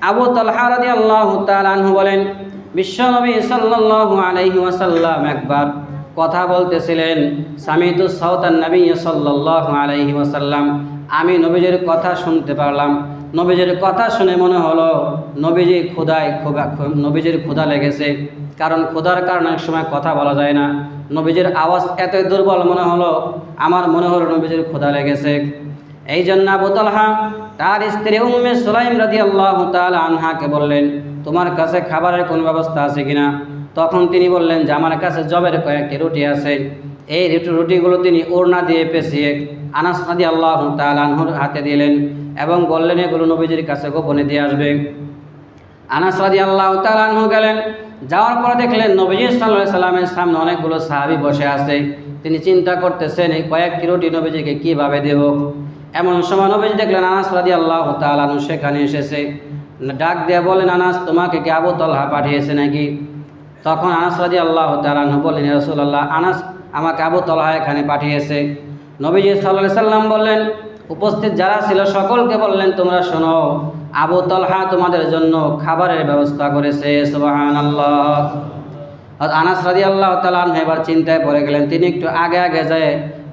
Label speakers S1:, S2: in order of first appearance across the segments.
S1: আবু তালহা রাদিয়াল্লাহু তাআলা আনহু বলেন বিশ্বনবী সাল্লাল্লাহু আলাইহি ওয়াসাল্লাম একবার কথা বলতেছিলেন সামিতু সাউতান নবী সাল্লাল্লাহু আলাইহি ওয়াসাল্লাম। আমি নবীজির কথা শুনতে পারলাম। নবীজির কথা শুনে মনে হলো, নবীজি ক্ষুদায় ক্ষুধা নবীজির ক্ষুধা লেগেছে। কারণ ক্ষুধার কারণে এক সময় কথা বলা যায় না। নবীজির আওয়াজ এতই দুর্বল মনে হলো, আমার মনে হলো নবীজির ক্ষুধা লেগেছে। এই জন্য আবু তালহা তার স্ত্রী উম্মে সুলাইম রাদি আল্লাহ আনহাকে বললেন, তোমার কাছে খাবারের কোনো ব্যবস্থা আছে কিনা? তখন তিনি বললেন যে, আমার কাছে জবের কয়েকটি রুটি আছে। এই রুটি রুটিগুলো তিনি ওড়না দিয়ে পেঁচিয়ে আনাস রাদি আল্লাহ তাল আনহুর হাতে দিলেন এবং বললেন, এগুলো নবীজির কাছে গোপনে দিয়ে আসবে। আনাস রাদি আল্লাহ তালানহু গেলেন। যাওয়ার পরে দেখলেন নবীজি সাল্লাহ সাল্লামের সামনে অনেকগুলো সাহাবি বসে আছে। তিনি চিন্তা করতেছেন, এই কয়েকটি রুটি নবীজিকে কীভাবে দেব? এমন সময় নবীজি দেখলেন আনাস রাদি আল্লাহ তালানহু সেখানে এসেছে। ডাক দিয়ে বলেন আনাস, তোমাকে কি আবু তলহা পাঠিয়েছে নাকি? তখন আনাস রাজি আল্লাহ তালানহু বললেন রসুল্লাহ আনাস আমাকে আবু তলহা এখানে পাঠিয়েছে। নবীজি সাল্লাহ সাল্লাম বললেন, উপস্থিত যারা ছিল সকলকে বললেন, তোমরা শোনো, আবু তলহা তোমাদের জন্য খাবারের ব্যবস্থা করেছে সুবাহান আল্লাহ আনাস রাজি আল্লাহ তালান এবার চিন্তায় পড়ে গেলেন। তিনি একটু আগে আগে যায়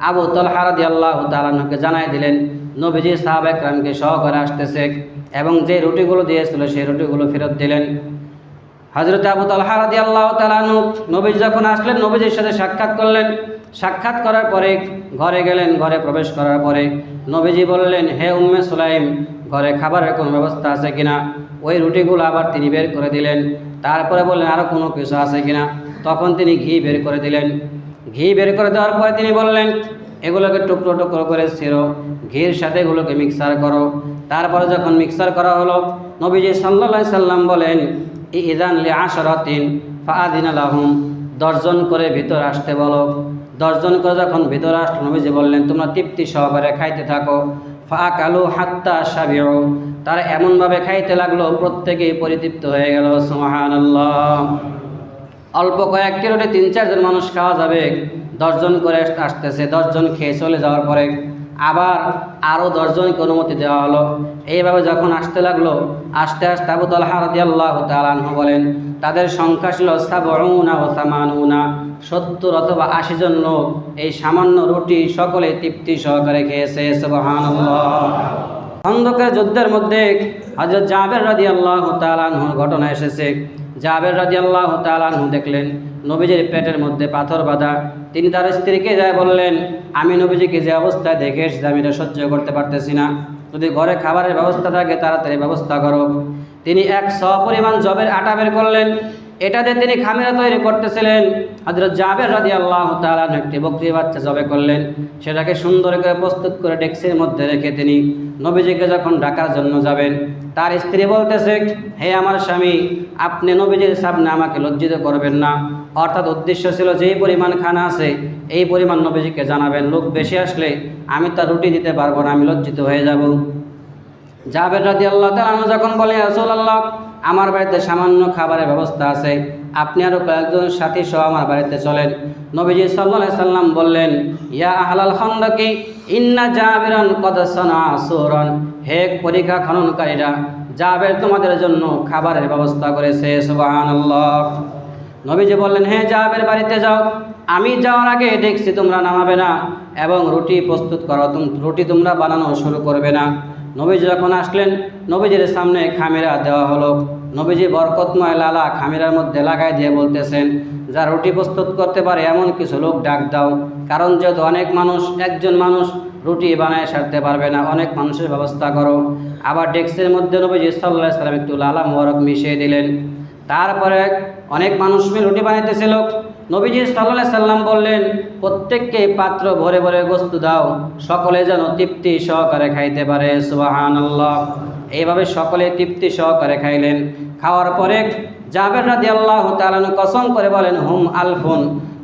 S1: আবু তলহা রাজি আল্লাহ তালানকে জানাই দিলেন নবীজি সাহাব একরামকে সহকারে আসতেছে এবং যে রুটিগুলো দিয়েছিল সেই রুটিগুলো ফেরত দিলেন। হজরত আবু তালহা রাদি আল্লাহ তালানু নবীজ যখন আসলেন, নবীজির সাথে সাক্ষাৎ করলেন। সাক্ষাৎ করার পরে ঘরে গেলেন, ঘরে প্রবেশ করার পরে নবীজি বললেন, হে উম্মে সুলাইম, ঘরে খাবারের কোনো ব্যবস্থা আছে কিনা? ওই রুটিগুলো আবার তিনি বের করে দিলেন। তারপরে বললেন আরও কোনো কিছু আছে কিনা? তখন তিনি ঘি বের করে দিলেন। ঘি বের করে দেওয়ার পরে তিনি বললেন এগুলোকে টুকরো টুকরো করে ছিল ঘির সাথে এগুলোকে মিক্সার করো। তারপরে যখন মিক্সার করা হলো, নবীজি সাল্লা সাল্লাম বলেন, ইদান লি আশরাতিন ফাআদিন আলাহুম দশজন করে ভিতর আসতে বলো। দশজন করে যখন ভিতর আসলো, নবীজি বললেন, তোমরা তৃপ্তি সহকারে খাইতে থাকো। ফা কালু হাত্তা সাবিও তারা এমনভাবে খাইতে লাগল, প্রত্যেকেই পরিতৃপ্ত হয়ে গেল, সুবহানাল্লাহ। অল্প কয়েকটি রোটে তিন চারজন মানুষ খাওয়া যাবে। দশজন করে আসতেছে, দশজন খেয়ে চলে যাওয়ার পরে আবার আরও দশজনকে অনুমতি দেওয়া হলো। এইভাবে যখন আসতে লাগল, আস্তে আস্তে আবু আল্লাহ তালাহ বলেন, তাদের সংখ্যা ছিল সাবউনা ও সত্তর অথবা আশি জন লোক। এই সামান্য রুটি সকলে তৃপ্তি সহকারে খেয়েছে খন্দকের যুদ্ধের মধ্যে হজরত জাবের রাদি আল্লাহ তালাহুর ঘটনা এসেছে। জাবের রাজি আল্লাহ তালাহু দেখলেন, নবীজির পেটের মধ্যে পাথর বাঁধা। তিনি তার স্ত্রীকে যায় বললেন, আমি নবীজিকে যে অবস্থায় দেখে এসেছি, আমি এটা সহ্য করতে পারতেছি না। যদি ঘরে খাবারের ব্যবস্থা থাকে, তাড়াতাড়ি ব্যবস্থা করো। তিনি এক সপরিমাণ জবের আটা বের করলেন। এটা দিয়ে তিনি খামিরা তৈরি করতেছিলেন। হজরত জাবের রাজি আল্লাহ তালান একটি বকরি বাচ্চা জবে করলেন। সেটাকে সুন্দর করে প্রস্তুত করে ডেক্সির মধ্যে রেখে তিনি নবীজিকে যখন ডাকার জন্য যাবেন, তার স্ত্রী বলতেছে, হে আমার স্বামী, আপনি নবীজির সামনে আমাকে লজ্জিত করবেন না। অর্থাৎ উদ্দেশ্য ছিল যেই পরিমাণ খানা আছে, এই পরিমাণ নবীজিকে জানাবেন, লোক বেশি আসলে আমি তার রুটি দিতে পারব না, আমি লজ্জিত হয়ে যাব। জাবের রাজি আল্লাহ তালু যখন বলে রসুল আল্লাহ আমার বাড়িতে সামান্য খাবারের ব্যবস্থা আছে। আপনি আরও কয়েকজন সাথী সহ আমার বাড়িতে চলেন। নবীজি সাল্লাহ সাল্লাম বললেন, ইয়া আহলাল খন্দকি, ইন্না জাবিরন কদসনা সুরন। হে পরীক্ষা খননকারীরা, জাবের তোমাদের জন্য খাবারের ব্যবস্থা করেছে সুবাহান নবীজি বললেন হ্যাঁ জাবের বাড়িতে যাও। আমি যাওয়ার আগে দেখছি তোমরা নামাবে না এবং রুটি প্রস্তুত করো, রুটি তোমরা বানানো শুরু করবে না। নবীজি যখন আসলেন, নবীজির সামনে খামিরা দেওয়া হলো। নবীজি বরকতময় লালা খামিরার মধ্যে লাগাই দিয়ে বলতেছেন, যা রুটি প্রস্তুত করতে পারে এমন কিছু লোক ডাক দাও। কারণ যেহেতু অনেক মানুষ, একজন মানুষ রুটি বানায় সারতে পারবে না। অনেক মানুষের ব্যবস্থা করো। আবার ডেস্কের মধ্যে নবীজি সাল্লাহ সাল্লাম একটু লালা মোবারক মিশিয়ে দিলেন। তারপরে অনেক মানুষ মিলে রুটি বানাইতেছিল নবীজি সাল্লাহ সাল্লাম বললেন, প্রত্যেককে পাত্র ভরে ভরে বস্তু দাও। সকলে যেন তৃপ্তি সহকারে খাইতে পারে। সুবাহান আল্লাহ এইভাবে সকলে তৃপ্তি সহকারে খাইলেন। খাওয়ার পরে জাবের রাদি আল্লাহ তালানু কসম করে বলেন, হুম, আলফুন।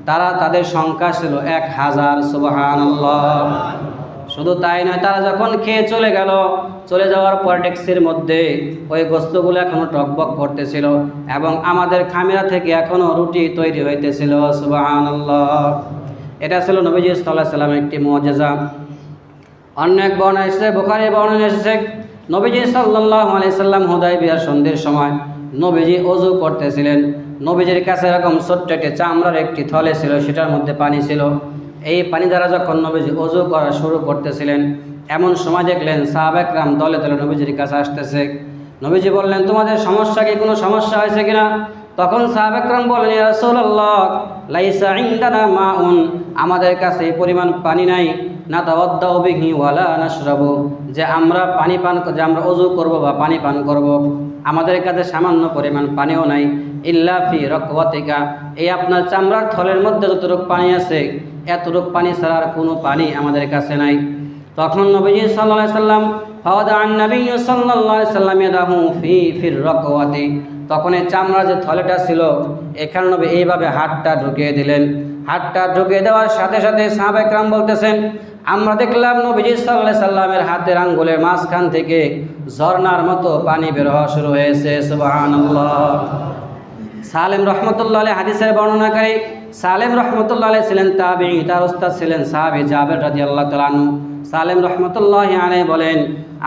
S1: তারা তাদের সংখ্যা ছিল এক হাজার। সুবাহান আল্লাহ শুধু তাই নয়, তারা যখন খেয়ে চলে গেল চলে যাওয়ার পর ডেক্সির মধ্যে ওই গোস্তগুলো এখনও টকবক করতেছিল এবং আমাদের খামিরা থেকে এখনও রুটি তৈরি হইতেছিল সুবাহান এটা ছিল নবীজি সাল্লাহ একটি মজেজা। অন্য এক বর্ণনা এসেছে, বোখারি বর্ণনা এসেছে, নবীজি সাল্লাহ আলাইসাল্লাম হুদাই বিয়ার সন্ধ্যের সময় নবীজি অজু করতেছিলেন। নবীজির কাছে এরকম ছোট্ট একটি চামড়ার একটি থলে ছিল, সেটার মধ্যে পানি ছিল। এই পানি দ্বারা যখন নবীজি অজু করা শুরু করতেছিলেন এমন সময় দেখলেন সাহাবেকরাম দলে দলে নবীজির কাছে আসতেছে। নবীজি বললেন, তোমাদের সমস্যা কি? কোনো সমস্যা হয়েছে কিনা? তখন সাহাবেকরাম বললেন রাসূলুল্লাহ, লাইসা ইনদানা মাউন, আমাদের কাছে এই পরিমাণ পানি নাই। না তা তাওয়াদ্দাউ বিহি ওয়ালা নাশরাবু, যে আমরা পানি পান যে আমরা অজু করব বা পানি পান করব, আমাদের কাছে সামান্য পরিমাণ পানিও নাই। ইল্লা ফি এই আপনার চামড়ার থলের মধ্যে যতটুকু পানি আছে, এতটুকু পানি ছাড়া আর কোনো পানি আমাদের কাছে নাই। তখন নবীজি আলাইহি সাল্লাম ফাওয়াদা আন নবী আলাইহি সাল্লাম ইয়াদাহু ফি ফির রকওয়াতি। তখন এই চামড়া যে থলেটা ছিল, এখানে নবী এইভাবে হাতটা ঢুকিয়ে দিলেন। হাতটা ঢুকিয়ে দেওয়ার সাথে সাথে সাহাবা একরাম বলতেছেন, আমরা দেখলাম নবীজি সাল্লাহ সাল্লামের হাতের আঙ্গুলের মাঝখান থেকে ঝর্ণার মতো পানি বের হওয়া শুরু হয়েছে। সুবহানাল্লাহ। সালেম রহমতুল্লাহ আলী হাদিসের বর্ণনাকারী সালেম রহমতুল্লাহ আলী ছিলেন তাবি তার ওস্তাদ ছিলেন সাহাবি জাবের রাজি আল্লাহ তালানু সালেম রহমতুল্লাহ আলী বলেন,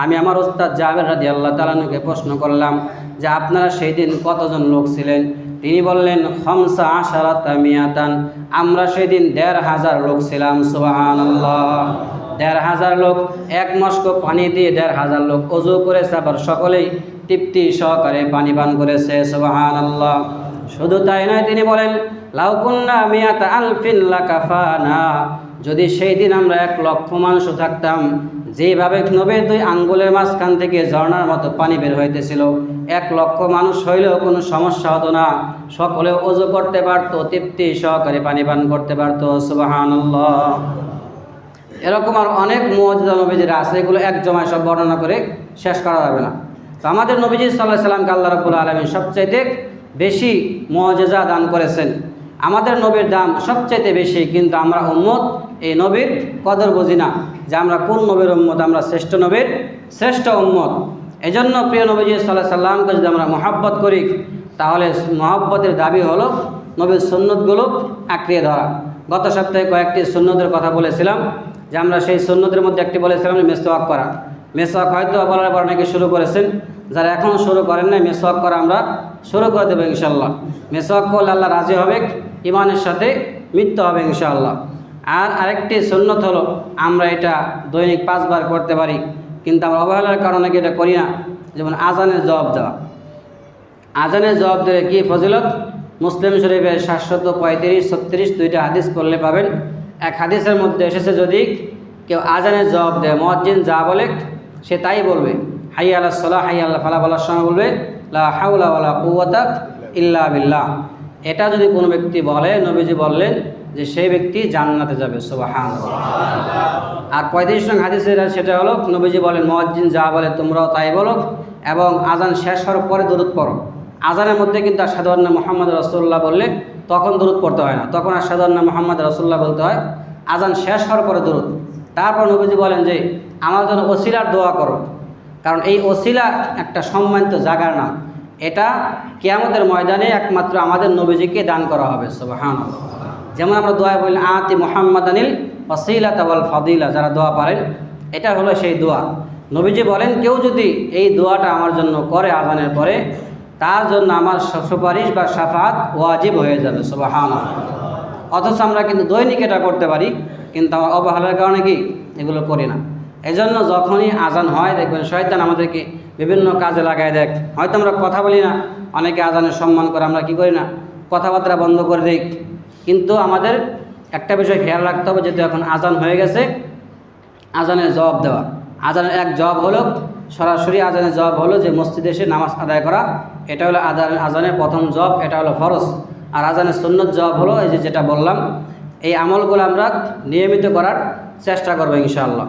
S1: আমি আমার ওস্তাদ জাবের রাজি আল্লাহ তালানুকে প্রশ্ন করলাম যে আপনারা সেই দিন কতজন লোক ছিলেন? তিনি বললেন হমসা আশারাত মিয়াতান, আমরা সেদিন দেড় হাজার লোক ছিলাম সুবাহান দেড় হাজার লোক, এক মস্ক পানি দিয়ে দেড় হাজার লোক অজু করেছে আবার সকলেই তৃপ্তি সহকারে পানি পান করেছে সুবাহান আল্লাহ শুধু তাই নয়, তিনি বলেন লাউকুন্না মিয়াতা আলফিন লাকাফানা যদি সেই দিন আমরা এক লক্ষ মানুষও থাকতাম, যেভাবে নবের দুই আঙ্গুলের মাঝখান থেকে ঝর্ণার মতো পানি বের হইতেছিল, এক লক্ষ মানুষ হইলেও কোনো সমস্যা হতো না। সকলে অজু করতে পারতো, তৃপ্তি সহকারে পানি পান করতে পারতো সুবাহান এরকম আর অনেক মজা নবীজির আছে, এগুলো এক জমায় সব বর্ণনা করে শেষ করা যাবে না। তো আমাদের নবীজি সাল্লাহ সাল্লামকে আল্লাহ রবুল্লা আলমী সবচাইতে বেশি মজেজা দান করেছেন। আমাদের নবীর দাম সবচাইতে বেশি, কিন্তু আমরা উম্মত, এই নবীর কদর বুঝি না যে আমরা কোন নবীর উম্মত, আমরা শ্রেষ্ঠ নবীর শ্রেষ্ঠ উম্মত। এই জন্য প্রিয় নবীজি সাল্লাহ সাল্লামকে যদি আমরা মহাব্বত করি, তাহলে মহাব্বতের দাবি হলো নবীর সুন্নতগুলো আঁকড়িয়ে ধরা। গত সপ্তাহে কয়েকটি সুন্নতের কথা বলেছিলাম, যে আমরা সেই সুন্নতের মধ্যে একটি বলেছিলাম যে মেসওয়াক করা। মেসওয়াক হয়তো বলার পর অনেকে শুরু করেছেন, যারা এখনও শুরু করেন নাই, মেসওয়াক করা আমরা শুরু করে দেবো ইনশাল্লাহ মেসওয়াক করলে আল্লাহ রাজি হবে ইমানের সাথে মৃত্যু হবে ইনশাআল্লাহ। আর আরেকটি সুন্নত হলো, আমরা এটা দৈনিক পাঁচবার করতে পারি, কিন্তু আমরা অবহেলার কারণে এটা করি না? যেমন আজানের জবাব দেওয়া। আজানের জবাব দিলে কি ফজিলত? মুসলিম শরীফের সাতশত পঁয়ত্রিশ, ছত্রিশ দুইটা হাদিস করলে পাবেন। এক হাদিসের মধ্যে এসেছে যদি কেউ আজানের জবাব দেয় মজ্জিন যা বলে, সে তাই বলবে। হাই আল্লাহ সাল্লাহ হাই আল্লাহ ফালা বলার সময় বলবে, লা হাউলা ওয়ালা কুয়াতা ইল্লা বিল্লাহ। এটা যদি কোনো ব্যক্তি বলে, নবীজি বললেন যে সেই ব্যক্তি জান্নাতে যাবে সুবাহান আর পঁয়ত্রিশ নং হাদিসের সেটা হলো, নবীজি বলেন মজ্জিন যা বলে তোমরাও তাই বলো এবং আজান শেষ হওয়ার পরে দূরত পড়ো। আজানের মধ্যে কিন্তু আর সাধারণ মোহাম্মদ রসুল্লাহ বললে তখন দূরত পড়তে হয় না। তখন আর সাধারণ মোহাম্মদ রসুল্লাহ বলতে হয় আজান শেষ হওয়ার পরে দূরত তারপর নবীজি বলেন যে, আমার জন্য ওসিলার দোয়া করো। কারণ এই ওসিলা একটা সম্মানিত জায়গার নাম। এটা কেয়ামতের ময়দানে একমাত্র আমাদের নবীজিকে দান করা হবে সুবাহান যেমন আমরা দোয়া বলি আতি মোহাম্মদ আনিল ওসিলা তাবল ফদিলা, যারা দোয়া পারেন, এটা হলো সেই দোয়া। নবীজি বলেন, কেউ যদি এই দোয়াটা আমার জন্য করে আজানের পরে, তার জন্য আমার সুপারিশ বা সাফাত ওয়াজিব হয়ে যাবে সুবাহান অথচ আমরা কিন্তু দৈনিক এটা করতে পারি, কিন্তু আমার অবহেলার কারণে কি? এগুলো করি না। এজন্য যখনই আজান হয়, দেখবেন শয়তান আমাদেরকে বিভিন্ন কাজে লাগায় দেখ হয়তো আমরা কথা বলি না, অনেকে আজানের সম্মান করে, আমরা কি করি না? কথাবার্তা বন্ধ করে দিই। কিন্তু আমাদের একটা বিষয় খেয়াল রাখতে হবে, যেহেতু এখন আজান হয়ে গেছে, আজানের জবাব দেওয়া। আজানের এক জবাব হলো, সরাসরি আজানের জবাব হলো যে মসজিদে এসে নামাজ আদায় করা। এটা হলো আজান আজানের প্রথম জব এটা হলো ফরজ। আর আজানের সুন্নত জবাব হলো, এই যে যেটা বললাম, এই আমলগুলো আমরা নিয়মিত করার চেষ্টা করব ইনশাআল্লাহ।